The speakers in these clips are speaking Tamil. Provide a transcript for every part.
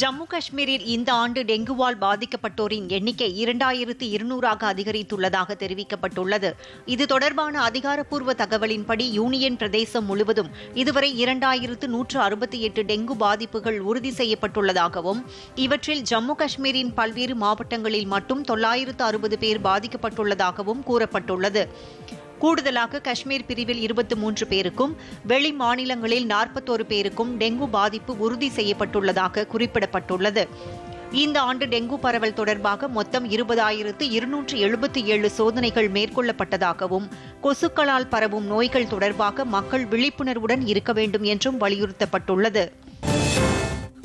ஜம்மு காஷ்மீரில் இந்த ஆண்டு டெங்குவால் பாதிக்கப்பட்டோரின் எண்ணிக்கை இரண்டாயிரத்து இருநூறாக அதிகரித்துள்ளதாக தெரிவிக்கப்பட்டுள்ளது. இது தொடர்பான அதிகாரப்பூர்வ தகவலின்படி யூனியன் பிரதேசம் முழுவதும் இதுவரை இரண்டாயிரத்து நூற்று அறுபத்தி எட்டு டெங்கு பாதிப்புகள் உறுதி செய்யப்பட்டுள்ளதாகவும் இவற்றில் ஜம்மு காஷ்மீரின் பல்வேறு மாவட்டங்களில் மட்டும் தொள்ளாயிரத்து அறுபது பேர் பாதிக்கப்பட்டுள்ளதாகவும் கூறப்பட்டுள்ளது. கூடுதலாக காஷ்மீர் பிரிவில் இருபத்தி மூன்று பேருக்கும் வெளி மாநிலங்களில் நாற்பத்தோரு பேருக்கும் டெங்கு பாதிப்பு உறுதி செய்யப்பட்டுள்ளதாக குறிப்பிடப்பட்டுள்ளது. இந்த ஆண்டு டெங்கு பரவல் தொடர்பாக மொத்தம் இருபதாயிரத்து இருநூற்று எழுபத்தி ஏழு சோதனைகள் மேற்கொள்ளப்பட்டதாகவும் கொசுக்களால் பரவும் நோய்கள் தொடர்பாக மக்கள் விழிப்புணர்வுடன் இருக்க வேண்டும் என்றும் வலியுறுத்தப்பட்டுள்ளது.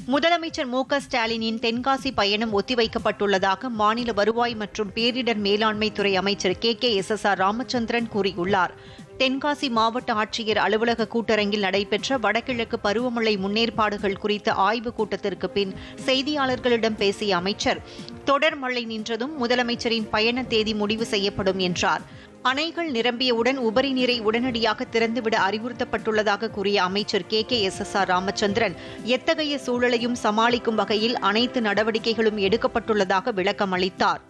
முதலமைச்சர் மு ஸ்டாலினின் தென்காசி பயணம் ஒத்திவைக்கப்பட்டுள்ளதாக மாநில வருவாய் மற்றும் பேரிடர் மேலாண்மை துறை அமைச்சர் K K S S R Ramachandran கூறியுள்ளார். தென்காசி மாவட்ட ஆட்சியர் அலுவலக கூட்டரங்கில் நடைபெற்ற வடகிழக்கு பருவமழை முன்னேற்பாடுகள் குறித்த ஆய்வுக் கூட்டத்திற்கு பின் செய்தியாளர்களிடம் பேசிய அமைச்சர் தொடர் மழை நின்றதும் முதலமைச்சரின் பயண தேதி முடிவு செய்யப்படும் என்றார். அணைகள் நிரம்பியவுடன் உபரி நீரை உடனடியாக திறந்துவிட அறிவுறுத்தப்பட்டுள்ளதாக கூறிய அமைச்சர் K K S S R Ramachandran எத்தகைய சூழலையும் சமாளிக்கும் வகையில் அனைத்து நடவடிக்கைகளும் எடுக்கப்பட்டுள்ளதாக விளக்கம் அளித்தார்.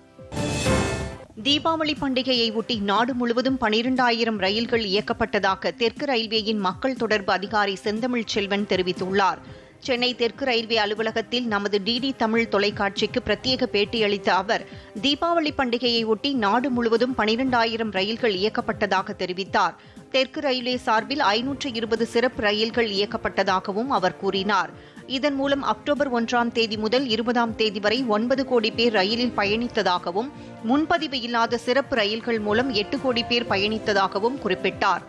தீபாவளி பண்டிகையை ஒட்டி நாடு முழுவதும் பனிரெண்டாயிரம் ரயில்கள் இயக்கப்பட்டதாக தெற்கு ரயில்வேயின் மக்கள் தொடர்பு அதிகாரி செந்தமிழ் செல்வன் தெரிவித்துள்ளார். சென்னை தெற்கு ரயில்வே அலுவலகத்தில் நமது டிடி தமிழ் தொலைக்காட்சிக்கு பிரத்யேக பேட்டியளித்த அவர் தீபாவளி பண்டிகையை ஒட்டி நாடு முழுவதும் பனிரெண்டாயிரம் ரயில்கள் இயக்கப்பட்டதாக தெரிவித்தார். தெற்கு ரயில்வே சார்பில் ஐநூற்று இருபது சிறப்பு ரயில்கள் இயக்கப்பட்டதாகவும் அவர் கூறினார். இதன் மூலம் அக்டோபர் ஒன்றாம் தேதி முதல் இருபதாம் தேதி வரை ஒன்பது கோடி பேர் ரயிலில் பயணித்ததாகவும் முன்பதிவு இல்லாத சிறப்பு ரயில்கள் மூலம் எட்டு கோடி பேர் பயணித்ததாகவும் குறிப்பிட்டார்.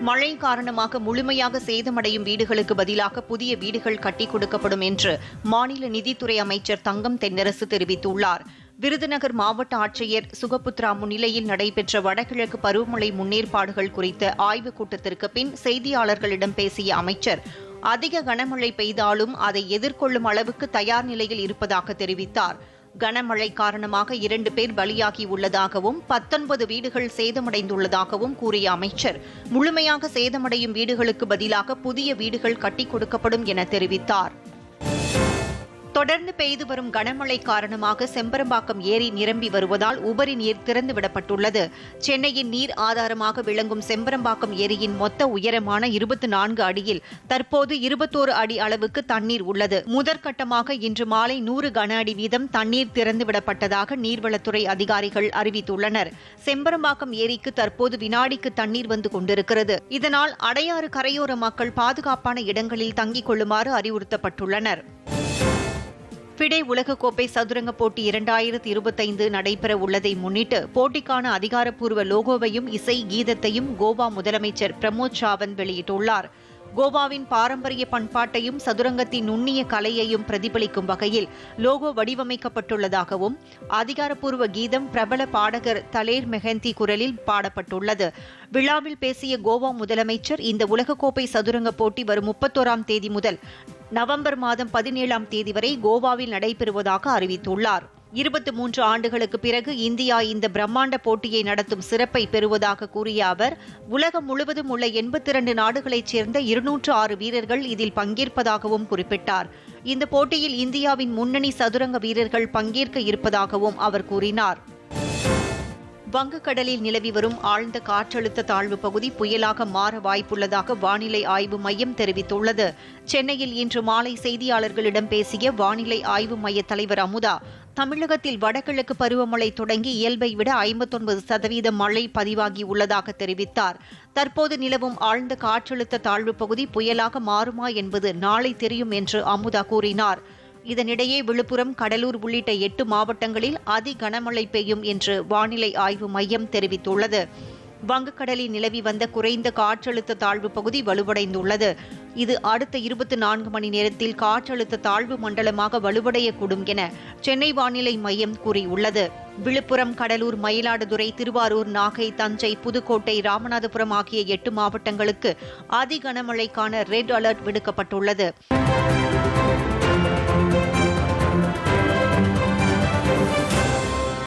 மழை காரணமாக முழுமையாக சேதமடையும் வீடுகளுக்கு பதிலாக புதிய வீடுகள் கட்டிக் கொடுக்கப்படும் என்று மாநில நிதித்துறை அமைச்சர் தங்கம் தென்னரசு தெரிவித்துள்ளார். விருதுநகர் மாவட்ட ஆட்சியர் சுகபுத்ரா முன்னிலையில் நடைபெற்ற வடகிழக்கு பருவமழை முன்னேற்பாடுகள் குறித்த ஆய்வுக் கூட்டத்திற்கு பின் செய்தியாளர்களிடம் பேசிய அமைச்சர் அதிக கனமழை பெய்தாலும் அதை எதிர்கொள்ளும் அளவுக்கு தயார் நிலையில் இருப்பதாக தெரிவித்தார். கனமழை காரணமாக இரண்டு பேர் பலியாகி உள்ளதாகவும் பத்தொன்பது வீடுகள் சேதமடைந்துள்ளதாகவும் கூறிய அமைச்சர். முழுமையாக சேதமடையும் வீடுகளுக்கு பதிலாக புதிய வீடுகள் கட்டிக் கொடுக்கப்படும் என தெரிவித்தார். தொடர்ந்து பெய்து வரும் கனமழை காரணமாக செம்பரம்பாக்கம் ஏரி நிரம்பி வருவதால் உபரி நீர் திறந்துவிடப்பட்டுள்ளது சென்னையின் நீர் ஆதாரமாக விளங்கும் செம்பரம்பாக்கம் ஏரியின் மொத்த உயரமான இருபத்தி நான்கு அடியில் தற்போது இருபத்தோரு அடி அளவுக்கு தண்ணீர் உள்ளது. முதற்கட்டமாக இன்று மாலை நூறு கன அடி வீதம் தண்ணீர் திறந்துவிடப்பட்டதாக நீர்வளத்துறை அதிகாரிகள் அறிவித்துள்ளனர். செம்பரம்பாக்கம் ஏரிக்கு தற்போது வினாடிக்கு தண்ணீர் வந்து கொண்டிருக்கிறது. இதனால் அடையாறு கரையோர மக்கள் பாதுகாப்பான இடங்களில் தங்கிக் கொள்ளுமாறு அறிவுறுத்தப்பட்டுள்ளனர். ஃபிடே உலகக்கோப்பை சதுரங்க போட்டி இரண்டாயிரத்தி இருபத்தைந்து நடைபெற உள்ளதை முன்னிட்டு போட்டிக்கான அதிகாரப்பூர்வ லோகோவையும் இசை கீதத்தையும் கோவா முதலமைச்சர் பிரமோத் சாவந்த் வெளியிட்டுள்ளார். கோவாவின் பாரம்பரிய பண்பாட்டையும் சதுரங்கத்தின் நுண்ணிய கலையையும் பிரதிபலிக்கும் வகையில் லோகோ வடிவமைக்கப்பட்டுள்ளதாகவும் அதிகாரப்பூர்வ கீதம் பிரபல பாடகர் தலேர் மெஹந்தி குரலில் பாடப்பட்டுள்ளது. விழாவில் பேசிய கோவா முதலமைச்சர் இந்த உலகக்கோப்பை சதுரங்க போட்டி வரும் முப்பத்தோராம் தேதி முதல் நவம்பர் மாதம் பதினேழாம் தேதி வரை கோவாவில் நடைபெறுவதாக அறிவித்துள்ளார். இருபத்தி மூன்று ஆண்டுகளுக்கு பிறகு இந்தியா இந்த பிரம்மாண்ட போட்டியை நடத்தும் சிறப்பை பெறுவதாக கூறிய அவர் உலகம் முழுவதும் உள்ள எண்பத்தி இரண்டு நாடுகளைச் சேர்ந்த இருநூற்று ஆறு வீரர்கள் இதில் பங்கேற்பதாகவும் குறிப்பிட்டார். இந்த போட்டியில் இந்தியாவின் முன்னணி சதுரங்க வீரர்கள் பங்கேற்க இருப்பதாகவும் அவர் கூறினார். வங்கக்கடலில் நிலவி வரும் ஆழ்ந்த காற்றழுத்த தாழ்வு பகுதி புயலாக மாற வாய்ப்புள்ளதாக வானிலை ஆய்வு மையம் தெரிவித்துள்ளது. சென்னையில் இன்று மாலை செய்தியாளர்களிடம் பேசிய வானிலை ஆய்வு மைய தலைவர் அமுதா தமிழகத்தில் வடகிழக்கு பருவமழை தொடங்கி இயல்பை விட ஐம்பத்தொன்பது சதவீத மழை பதிவாகியுள்ளதாக தெரிவித்தார். தற்போது நிலவும் ஆழ்ந்த காற்றழுத்த தாழ்வு பகுதி புயலாக மாறுமா என்பது நாளை தெரியும் என்று அமுதா கூறினார். இதனிடையே விழுப்புரம் கடலூர் உள்ளிட்ட எட்டு மாவட்டங்களில் அதி கனமழை பெய்யும் என்று வானிலை ஆய்வு மையம் தெரிவித்துள்ளது. வங்கக்கடலில் நிலவி வந்த குறைந்த காற்றழுத்த தாழ்வு பகுதி வலுவடைந்துள்ளது. இது அடுத்த இருபத்தி நான்கு மணி நேரத்தில் காற்றழுத்த தாழ்வு மண்டலமாக வலுவடையக்கூடும் என சென்னை வானிலை மையம் கூறியுள்ளது. விழுப்புரம் கடலூர் மயிலாடுதுறை திருவாரூர் நாகை தஞ்சை புதுக்கோட்டை ராமநாதபுரம் ஆகிய எட்டு மாவட்டங்களுக்கு அதி கனமழைக்கான ரெட் அலர்ட் விடுக்கப்பட்டுள்ளது.